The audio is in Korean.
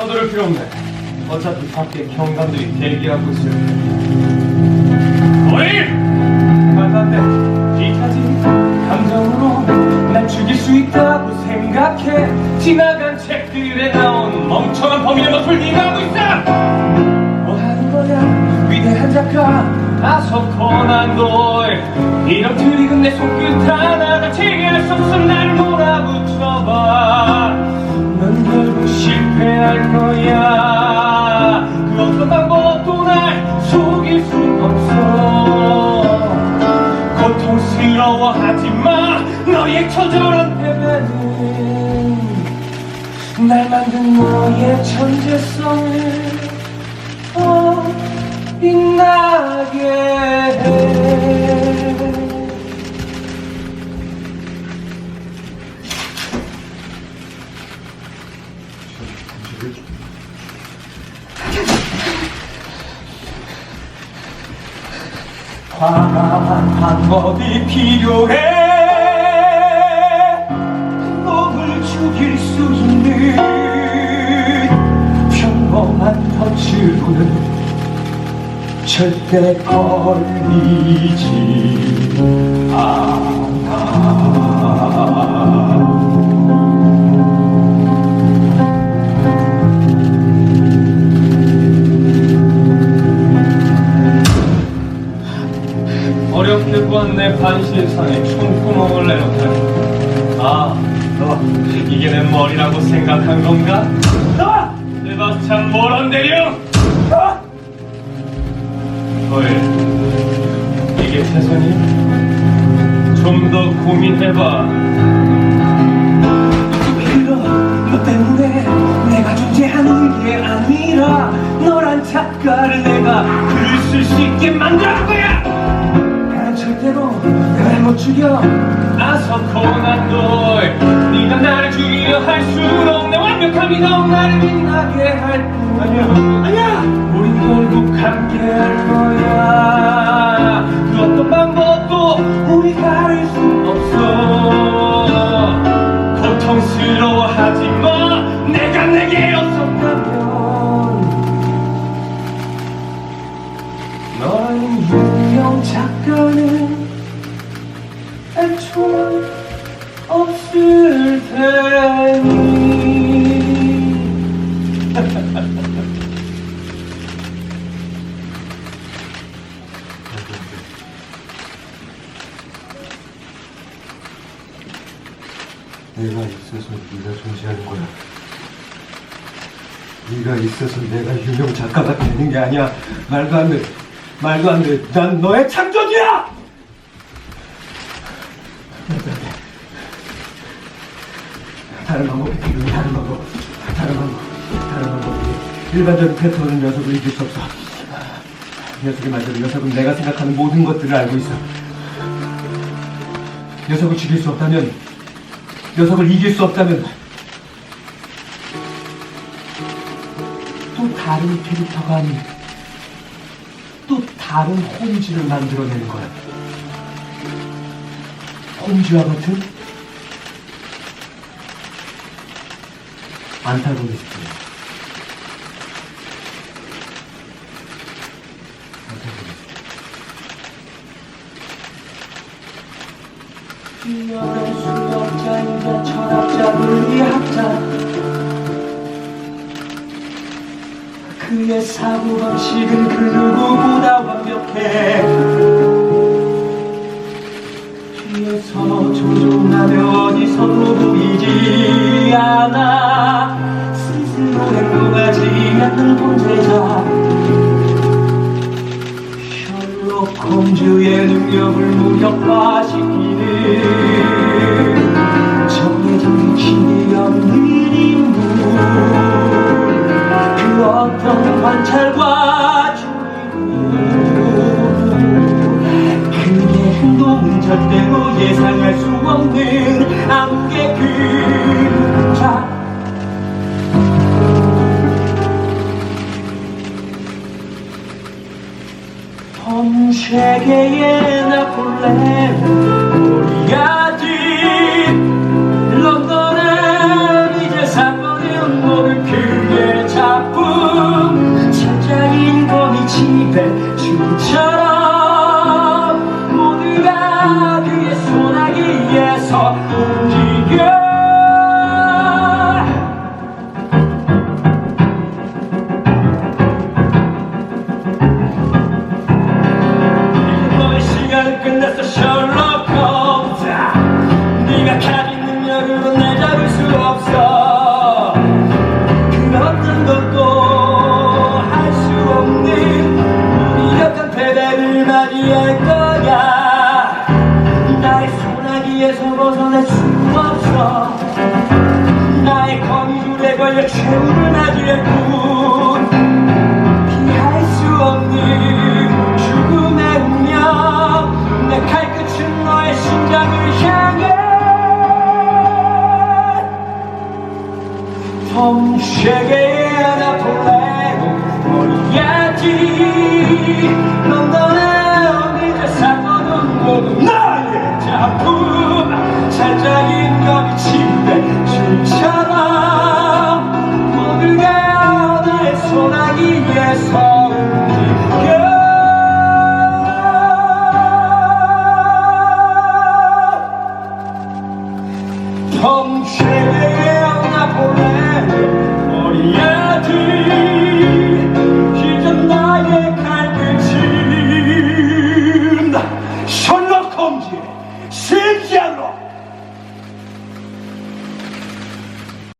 서두를 필요 없네. 어차피 밖에 경감들이 대기하고 있을 텐데. 어이! 말도 안 돼. 이까지 감정으로 날 죽일 수 있다고 생각해. 지나간 책들에 나온 멍청한 범인의 모습을 네가 하고 있어! 뭐 하는 거냐? 위대한 작가 아서 코난 도일 이런 트릭은 내 손끝 하나가 제기할 수 없어 날 몰아붙여봐 실패할 거야. 그 어떤 방법도 날 속일 수 없어. 고통스러워하지 마. 너의 처절한 패배는 날 만든 너의 천재성을 어, 빛나게 해 과감한 방법이 필요해. 놈을 죽일 수 있는 평범한 터치로는 절대 걸리지 않아 내 반신상에 총구멍을 내놓다니 아, 너 이게 내 머리라고 생각한 건가? 아! 모런데요! 아! 너의 이게 최선이? 좀 더 고민해봐 그러 너 때문에 내가 존재하는 게 아니라 너란 작가를 내가 글을 쓸 수 있게 만드는 거야! 나는 절대로 날못 죽여. 아서 코난 도일 네가 나를 죽이려 할 수는 없네. 완벽함이 더 나를 빛나게 할뿐 아니야. 아니야. 우린 결국 애초에 없을 테니 내가 있어서 네가 존재하는 거야. 네가 있어서 내가 유명 작가가 되는 게 아니야. 말도 안 돼. 말도 안 돼. 난 너의 창조주야! 다른 방법이 필요해. 다른 방법. 다른 방법. 다른 방법이. 일반적인 패턴은 녀석을 이길 수 없어. 녀석의 말대로 녀석은 내가 생각하는 모든 것들을 알고 있어. 녀석을 죽일 수 없다면 녀석을 이길 수 없다면 또 다른 캐릭터가 아닌 또 다른 홈즈를 만들어내는 거야. 홈즈와 같은 안타고니스트. 뛰어난 수학자이자 철학자 물리학자 그의 사고방식은 그 누구보다 완벽해 서 조종하며 어디서도 보이지 행동은 절대로 예상할 수 없는 암흑의 그림자. 전 세계의 나폴레 우 나의 건물에 걸려 채우는 아들의 꿈 피할 수 없는 죽음의 운명. 내 칼끝은 너의 심장을 향해. 덤쉐게